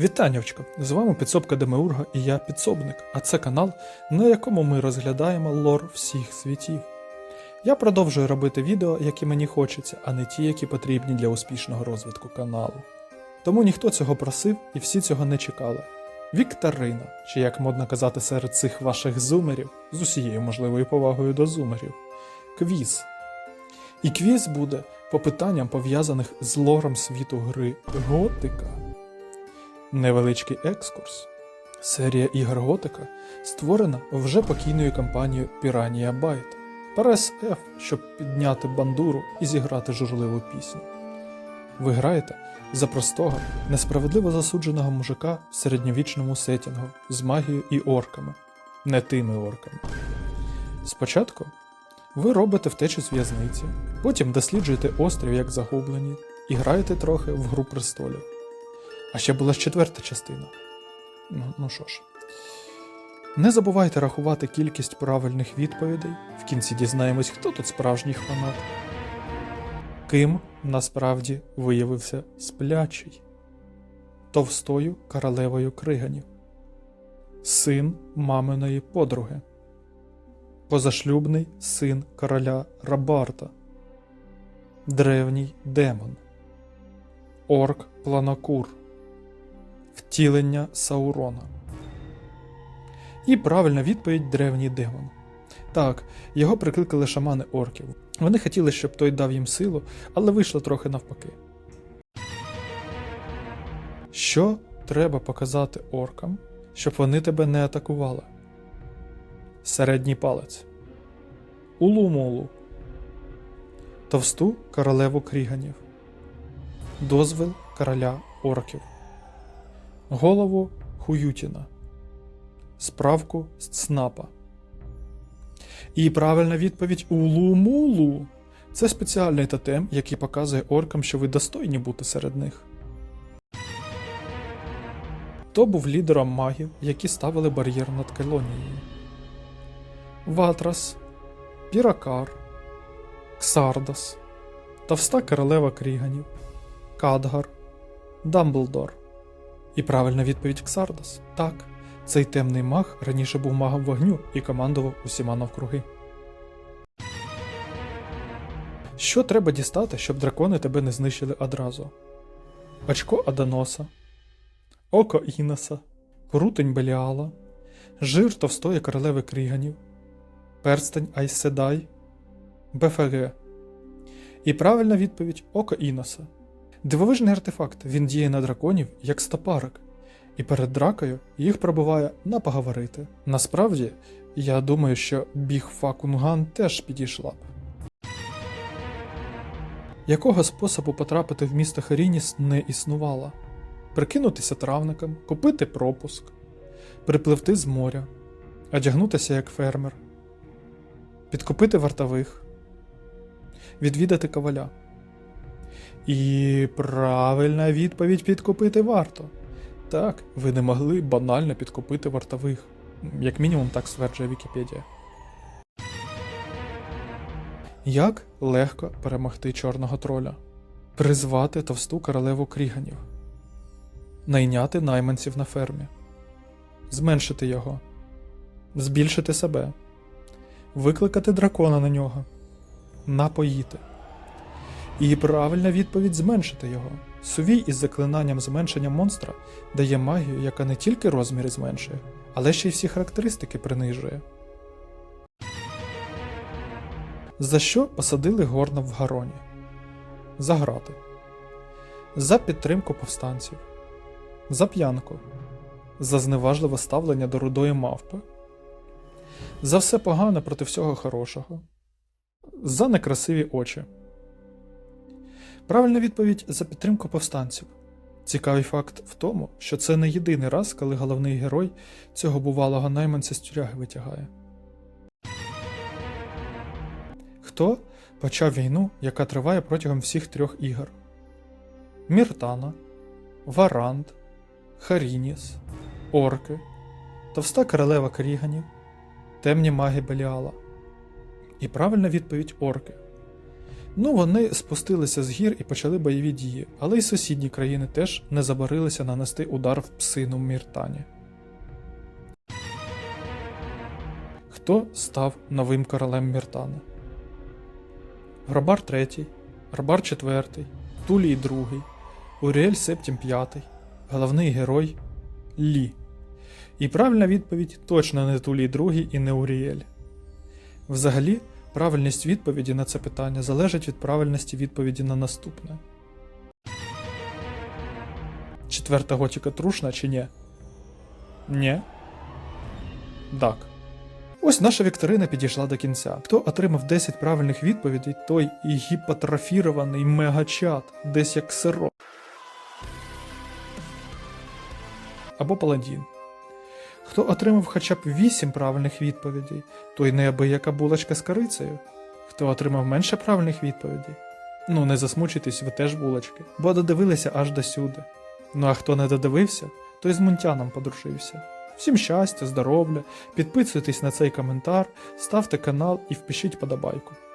Вітаннячко! З вами підсобка Демеурга і я підсобник, а це канал, на якому ми розглядаємо лор всіх світів. Я продовжую робити відео, які мені хочеться, а не ті, які потрібні для успішного розвитку каналу. Тому ніхто цього просив і всі цього не чекали. Вікторина, чи як модно казати серед цих ваших зумерів, з усією можливою повагою до зумерів. Квіз. І квіз буде по питанням пов'язаних з лором світу гри Готика. Невеличкий екскурс. Серія ігор Готика створена вже покійною компанією Piranha Byte. Прес F, щоб підняти бандуру і зіграти журливу пісню. Ви граєте за простого, несправедливо засудженого мужика в середньовічному сетінгу з магією і орками, не тими орками. Спочатку ви робите втечу з в'язниці, потім досліджуєте острів як загублені і граєте трохи в гру престолів. А ще була четверта частина. Ну, ну що ж. Не забувайте рахувати кількість правильних відповідей. В кінці дізнаємось, хто тут справжній фанат. Ким насправді виявився сплячий, товстою королевою криганів, син маминої подруги, позашлюбний син короля Рабарта, древній демон, орк Планокур, втілення Саурона. І правильна відповідь древній демон. Так, його прикликали шамани орків. Вони хотіли, щоб той дав їм силу, але вийшло трохи навпаки. Що треба показати оркам, щоб вони тебе не атакували? Середній палець. Улумолу. Товсту королеву кріганів. Дозвіл короля орків. Голову Хуютіна. Справку з ЦНАПа. І правильна відповідь Улумулу. Це спеціальний тотем, який показує оркам, що ви достойні бути серед них. То був лідером магів, які ставили бар'єр над колонією. Ватрас, Піракар, Ксардас, Товста королева Кріганів, Кадгар, Дамблдор. І правильна відповідь Ксардас. Так, цей темний маг раніше був магом вогню і командував усіма навкруги. Що треба дістати, щоб дракони тебе не знищили одразу? Очко Аданоса, Око Іноса, Крутень Беліала, Жир товстої королеви Кріганів, Перстень Айседай, БФГ. І правильна відповідь Око Іноса. Дивовижний артефакт, він діє на драконів як стопарик, і перед дракою їх пробуває на поговорити. Насправді, я думаю, що біг Факунган теж підійшла б. Якого способу потрапити в місто Харініс не існувало? Прикинутися травником, купити пропуск, припливти з моря, одягнутися як фермер, підкупити вартових, відвідати коваля. І правильна відповідь підкупити варто. Так, ви не могли банально підкупити вартових. Як мінімум, так стверджує Вікіпедія. Як легко перемогти чорного троля? Призвати товсту королеву кріганів, найняти найманців на фермі, зменшити його, збільшити себе, викликати дракона на нього, напоїти. І правильна відповідь зменшити його. Сувій із заклинанням зменшення монстра дає магію, яка не тільки розміри зменшує, але ще й всі характеристики принижує. За що посадили Горна в Гароні? За грати. За підтримку повстанців. За п'янку. За зневажливе ставлення до рудої мавпи. За все погане проти всього хорошого. За некрасиві очі. Правильна відповідь за підтримку повстанців. Цікавий факт в тому, що це не єдиний раз, коли головний герой цього бувалого найманця з тюряги витягає. Хто почав війну, яка триває протягом всіх трьох ігор? Міртана, Варанд, Харініс, Орки, Товста королева Кріганів, Темні маги Беліала. І правильна відповідь орки. Ну, вони спустилися з гір і почали бойові дії, але й сусідні країни теж не забарилися нанести удар в псину Міртані. Хто став новим королем Міртана? Гробар III, Гробар IV, Тулій II, Уріель Септім V, головний герой Лі. І правильна відповідь точно не Тулій II і не Уріель. Взагалі, правильність відповіді на це питання залежить від правильності відповіді на наступне. Четверта готіка трушна чи ні? Ні. Так. Ось наша вікторина підійшла до кінця. Хто отримав 10 правильних відповідей, той і гіпотрофірований мегачат, десь як сироп. Або паладін. Хто отримав хоча б 8 правильних відповідей, той неабияка булочка з корицею. Хто отримав менше правильних відповідей? Ну, не засмучуйтесь, ви теж булочки, бо додивилися аж до сюди. Ну а хто не додивився, той з мунтяном подружився. Всім щастя, здоров'я, підписуйтесь на цей коментар, ставте канал і впишіть подобайку.